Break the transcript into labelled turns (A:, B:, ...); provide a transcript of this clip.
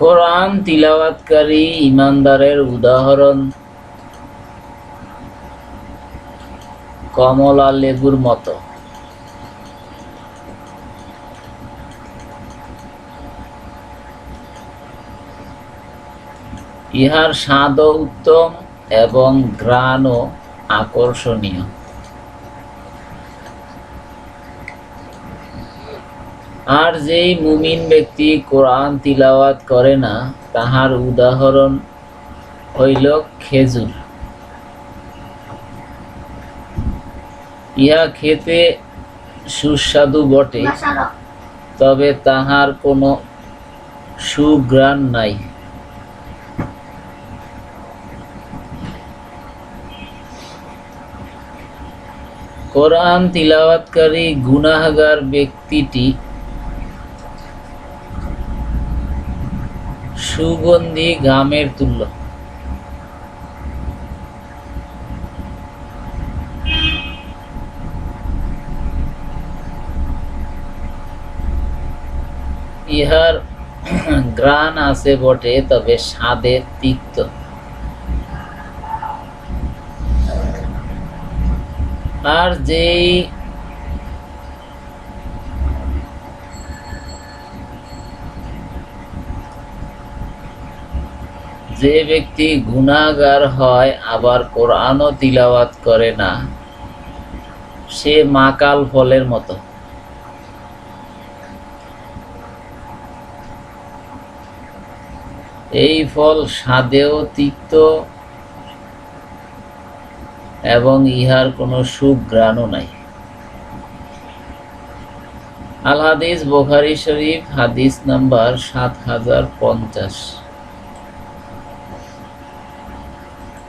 A: কোরআন তিলাওয়াতকারী ইমানদারের উদাহরণ। কমলা লেবুর মতো। ইহার স্বাদও উত্তম এবং ঘ্রাণও আকর্ষণীয়। আর যেই মুমিন ব্যক্তি কোরআন তিলাওয়াত করে না তাহার উদাহরণ হইল খেজুর। ইহা খেতে সুস্বাদু বটে তবে তাহার কোনো সুগ্রাণ নাই। কোরআন তিলাওয়াতকারী গুনাহগার ব্যক্তিটি সুগন্ধি গামের তুল্য। ইহার গ্রান আছে বটে তবে স্বাদে তিক্ত। আর যেই যে ব্যক্তি গুনাহগার হয়, আবার কোরআনও তিলাওয়াত করে না, সে মাকাল ফলের মতো। এই ফল স্বাদেও তিক্ত এবং ইহার কোনো সুঘ্রাণও নাই। আল হাদিস বোখারি শরীফ, হাদিস নাম্বার সাত হাজার পঞ্চাশ।